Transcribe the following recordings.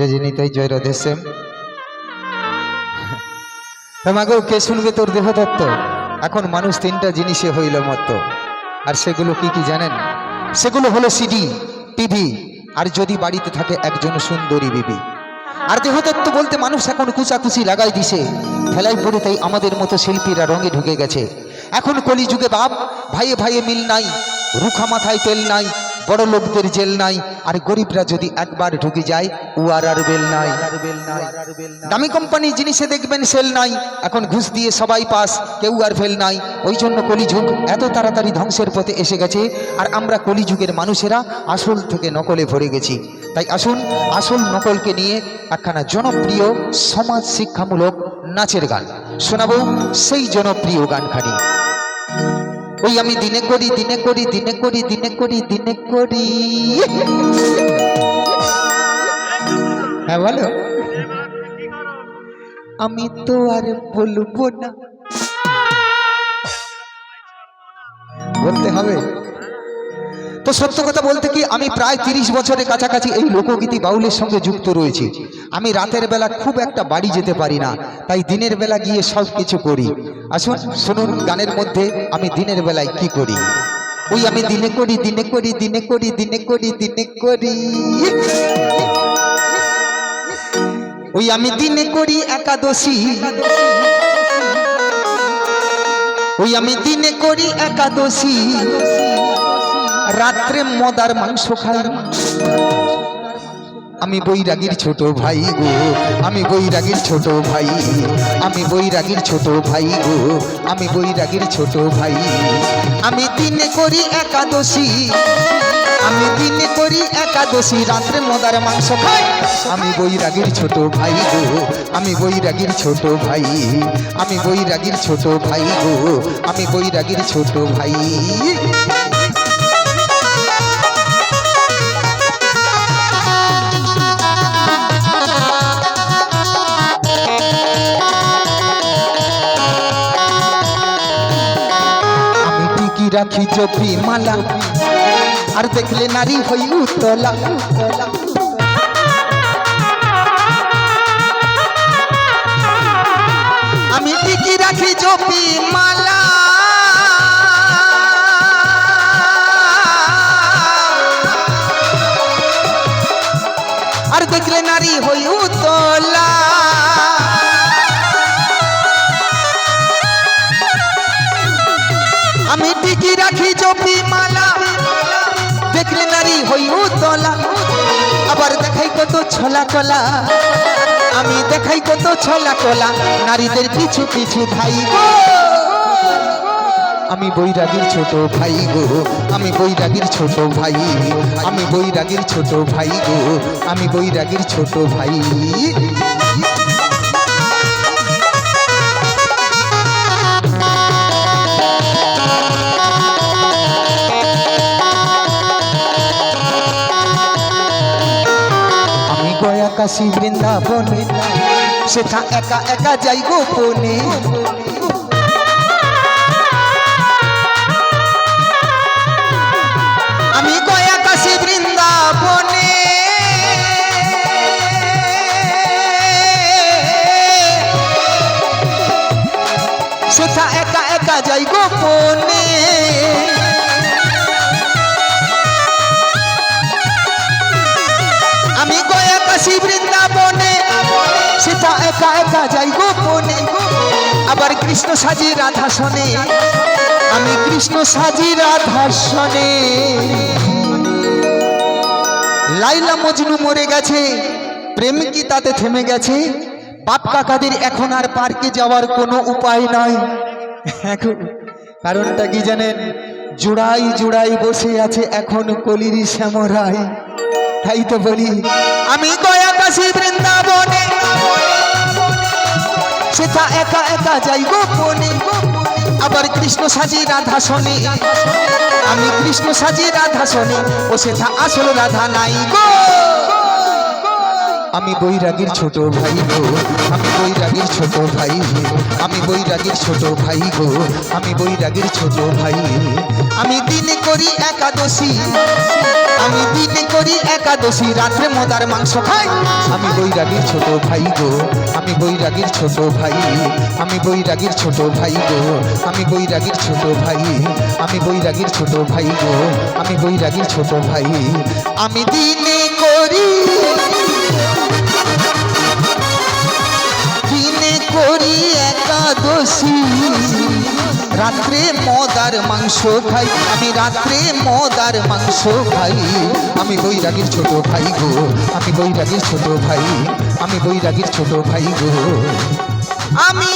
জয় জনিতাই জয় রাধেশ্যাম কে শুনবে তোর দেহতত্ত্ব এখন মানুষ তিনটা জিনিসে হইল মত আর সেগুলো কি কি জানেন? সেগুলো হলো সিডি টিভি আর যদি বাড়িতে থাকে একজন সুন্দরী বিবি। আর দেহতত্ত্ব বলতে মানুষ এখন কুচাকুচি লাগাই দিছে। ফেলাই পড়ে তাই আমাদের মতো শিল্পীরা রঙে ঢুকে গেছে। এখন কলিযুগে বাপ, ভাইয়ে ভাইয়ে মিল নাই, রুখা মাথায় তেল নাই বড় লোকদের জেল নাই, আর গরিবরা যদি একবার ঢুকে যায়, ও আর আর বেল নাই। দামি কোম্পানির জিনিসে দেখবেন সেল নাই, এখন ঘুষ দিয়ে সবাই পাস, কেউ আর ফেল নাই। ওই জন্য কলিযুগ এত তাড়াতাড়ি ধ্বংসের পথে এসে গেছে, আর আমরা কলিযুগের মানুষেরা আসল থেকে নকলে ভরে গেছি। তাই আসুন, আসল নকলকে নিয়ে একখানা জনপ্রিয় সমাজ শিক্ষামূলক নাচের গান শোনাবো সেই জনপ্রিয় গানখানি। ওই আমি দিনে করি দিনে করি দিনে করি দিনে করি দিনে করি। হ্যাঁ বলো। আমি তো আর বলব না। বলতে হবে। তো সত্য কথা বলতে কি, আমি প্রায় তিরিশ বছরের কাছাকাছি এই লোকগীতি বাউলের সঙ্গে যুক্ত রয়েছি। আমি রাতের বেলা খুব একটা বাড়ি যেতে পারি না, তাই দিনের বেলা গিয়ে সব কিছু করি। আসুন, শুনুন গানের মধ্যে আমি দিনের বেলায় কি করি। ওই আমি দিনে করি দিনে করি দিনে করি দিনে করি দিনে করি। ওই আমি দিনে করি একাদশী। ওই আমি দিনে করি একাদশী। রাত্রে মদার মাংস খাই। আমি বৈরাগীর ছোট ভাই গো, আমি বৈরাগীর ছোট ভাই, আমি বৈরাগীর ছোট ভাই গো, আমি বৈরাগীর ছোট ভাই। আমি দিনে করি একাদশী, আমি দিনে করি একাদশী, রাত্রে মদার মাংস খাই। আমি বৈরাগীর ছোট ভাই গো, আমি বৈরাগীর ছোট ভাই, আমি বৈরাগীর ছোট ভাই গো, আমি বৈরাগীর ছোট ভাই। রাখি জপি মালা। আর দেখলে নারী হই উতলা। আমি টিকি রাখি জপি মালা। আবার দেখাই কত ছলা কলা আমি দেখাই কত ছলা কলা নারীদের কিছু কিছু ভাই আমি বৈরাগীর ছোট ভাই গো। আমি বৈরাগীর ছোট ভাই আমি বৈরাগীর ছোট ভাই গো। আমি বৈরাগীর ছোট ভাই। কাশী বৃন্দাবনে সেটা একা একা যাই গোপনে আমি গয়া কাশী বৃন্দাবনে। সেটা একা একা যাই গোপনে বৃন্দাবনে সেটা একা একা যাই গোপনে। আবার কৃষ্ণ সাজি রাধা শোনে। আমি কৃষ্ণ সাজি রাধা শোনে। লাইলা মজনু মরে গেছে। প্রেম কি তাতে থেমে গেছে? বাপ কাকাদের এখন আর পার্কে যাওয়ার কোনো উপায় নাই। এখন কারণটা কি জানেন? জোড়াই জোড়াই বসে আছে এখন কলির শ্যামরাই তাই তো বলি আমি গয়া কাশি বৃন্দাবনে। সেটা একা একা যাই গোপনে আবার কৃষ্ণ সাজি রাধা শোনে আমি কৃষ্ণ সাজি রাধা শোনে ও সেটা আসল রাধা নাই গো। আমি বৈরাগীর ছোট ভাই গো আমি বৈরাগীর ছোট ভাই আমি বৈরাগীর ছোট ভাই গো আমি বৈরাগীর ছোট ভাই আমি দিনে করি একাদশী আমি দিনে করি একাদশী রাত্রে মদার মাংস খাই আমি বৈরাগীর ছোট ভাই গো আমি বৈরাগীর ছোট ভাই আমি বৈরাগীর ছোট ভাই গো আমি বৈরাগীর ছোট ভাই আমি বৈরাগীর ছোট ভাই গো আমি বৈরাগীর ছোট ভাই আমি দিনে করি একাদশী। রাত্রে মদার মাংস খাই, আমি রাত্রে মদার মাংস খাই। আমি বৈরাগীর ছোট ভাই গো, আমি বৈরাগীর ছোট ভাই, আমি বৈরাগীর ছোট ভাই গো। আমি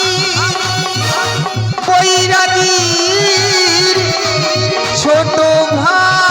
বৈরাগীর ছোট ভাই।